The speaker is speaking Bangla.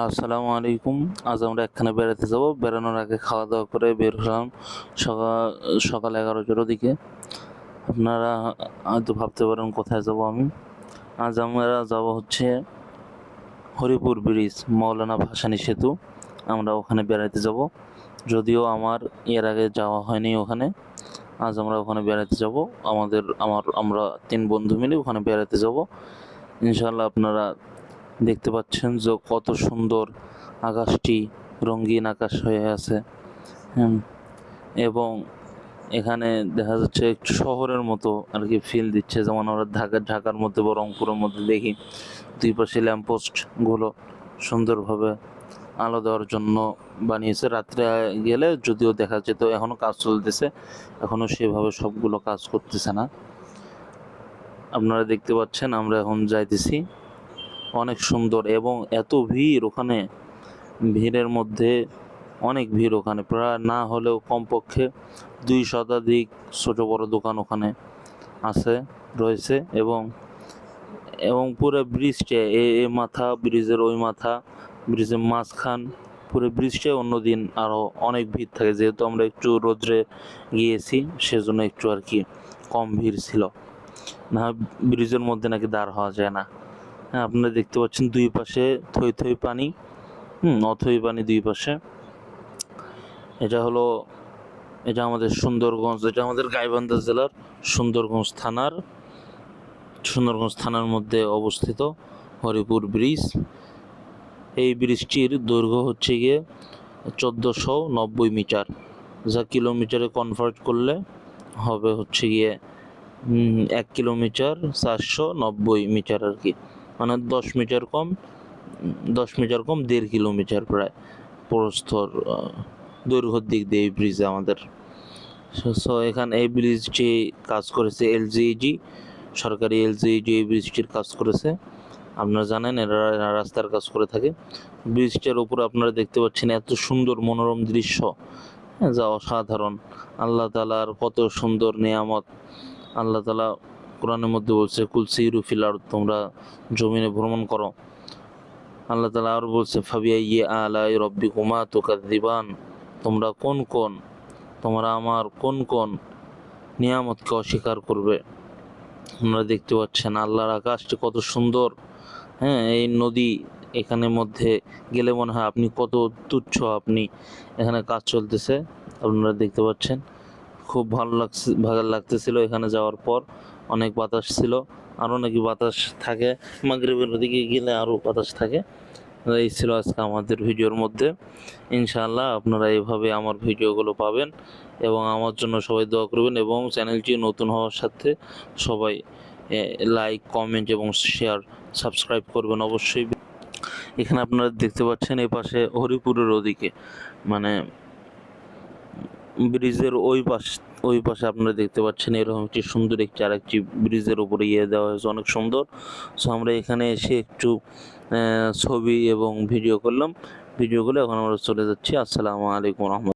আসসালামু আলাইকুম। আজ আমরা একখানে বেড়াতে যাব। বেড়ানোর আগে খাওয়া দাওয়া করে বের হলাম সকাল সকাল এগারোটার দিকে। আপনারা হয়তো ভাবতে পারেন, কোথায় যাব আমি? আজ আমরা যাব হচ্ছে হরিপুর ব্রিজ, মৌলানা ভাসানী সেতু। আমরা ওখানে বেড়াতে যাব। যদিও আমার এর আগে যাওয়া হয়নি ওখানে। আজ আমরা ওখানে বেড়াতে যাব। আমাদের আমার আমরা তিন বন্ধু মিলে ওখানে বেড়াতে যাব। ইনশাল্লাহ আপনারা দেখতে পাচ্ছেন যে কত সুন্দর আকাশটি রঙিন আকাশ হয়ে আছে। এবং এখানে দেখা যাচ্ছে শহরের মতো আর কি ফিল দিচ্ছে, যেমন আমরা ঢাকা, ঢাকার মধ্যে বা রংপুরের মধ্যে দেখি। দুই পাশে ল্যাম্পপোস্টগুলো সুন্দরভাবে আলো দেওয়ার জন্য বানিয়েছে। রাত্রে গেলে যদিও দেখা যেত এখনও কাজ চলতেছে এখনও সেভাবে সবগুলো কাজ করতেছে না। আপনারা দেখতে পাচ্ছেন আমরা এখন যাইতেছি। অনেক সুন্দর এবং এত ভিড় ওখানে। ভিড়ের মধ্যে অনেক ভিড় ওখানে, প্রায় না হলেও কমপক্ষে দুই শতাধিক ছোট বড় দোকান ওখানে আছে, রয়েছে এবং এবং পুরো ব্রিজটা, এ এ মাথা, ব্রিজের ওই মাথা, ব্রিজের মাঝখান, পুরো ব্রিজটা অন্যদিন আরও অনেক ভিড় থাকে। যেহেতু আমরা একটু রোদ্রে গিয়েছি, সেজন্য একটু আর কি কম ভিড় ছিল। না ব্রিজের মধ্যে নাকি দাঁড় হওয়া যায় না। আপনারা দেখতে পাচ্ছেন দুই পাশে থই থই পানি, হুম, অথই পানি দুই পাশে। এটা হলো, এটা আমাদের সুন্দরগঞ্জ, এটা আমাদের গাইবান্ধা জেলার সুন্দরগঞ্জ থানার সুন্দরগঞ্জ থানার মধ্যে অবস্থিত হরিপুর ব্রিজ। এই ব্রিজটির দৈর্ঘ্য হচ্ছে গিয়ে চোদ্দোশো নব্বই মিটার। যা কিলোমিটারে কনভার্ট করলে হবে হচ্ছে গিয়ে এক কিলোমিটার চারশো নব্বই মিটার আর কি। মানে দশ মিটার কম, দশ মিটার কম, দেড় কিলোমিটার প্রায় প্রস্থর দৈর্ঘ্যর দিক দিয়ে এই ব্রিজ আমাদের। সো এখানে এই ব্রিজটি কাজ করেছে এলজিইজি সরকারি এলজিইজি এই ব্রিজটির কাজ করেছে। আপনারা জানেন, এরা রাস্তার কাজ করে থাকে। ব্রিজটার উপর আপনারা দেখতে পাচ্ছেন এত সুন্দর মনোরম দৃশ্য, যা অসাধারণ। আল্লাহ তালার কত সুন্দর নিয়ামত। আল্লাহ তালা কোরআনের মধ্যে বলছে কুলসি রুফিলার তোমরা জমিনে ভ্রমণ করো। আল্লাহ তালা আরও বলছে ফাবিয়া ইয়ে আলাই রব্বি হুমা তোকা দিবান তোমরা কোন কোন? তোমরা আমার কোন কোন নিয়ামতকে অস্বীকার করবে? আপনারা দেখতে পাচ্ছেন আল্লাহর আকাশটি কত সুন্দর। হ্যাঁ এই নদী এখানে মধ্যে গেলে মনে হয় আপনি কত তুচ্ছ, আপনি এখানে কাজ চলতেছে। আপনারা দেখতে পাচ্ছেন, খুব ভালো লাগছে, ভালো লাগতেছিল এখানে যাওয়ার পর। অনেক বাতাস ছিল, আরও নাকি বাতাস থাকে। মাগরিবের দিকে গেলে আরও বাতাস থাকে। এই ছিল আজকে আমাদের ভিডিওর মধ্যে। ইনশাআল্লাহ আপনারা এইভাবে আমার ভিডিওগুলো পাবেন এবং আমার জন্য সবাই দোয়া করবেন এবং চ্যানেলটি নতুন হওয়ার সাথে সবাই লাইক কমেন্ট এবং শেয়ার সাবস্ক্রাইব করবেন অবশ্যই। এখানে আপনারা দেখতে পাচ্ছেন এই পাশে হরিপুরের ওদিকে মানে ব্রিজের ওই পাশ, ওই পাশে আপনারা দেখতে পাচ্ছেন এরকম একটি সুন্দর একটি আর একটি ব্রিজের উপরে ইয়ে দেওয়া হয়েছে, অনেক সুন্দর। সো আমরা এখানে এসে একটু ছবি এবং ভিডিও করলাম। ভিডিও করে এখন আমরা চলে যাচ্ছি। আসসালামু আলাইকুম রহমতুল্লাহ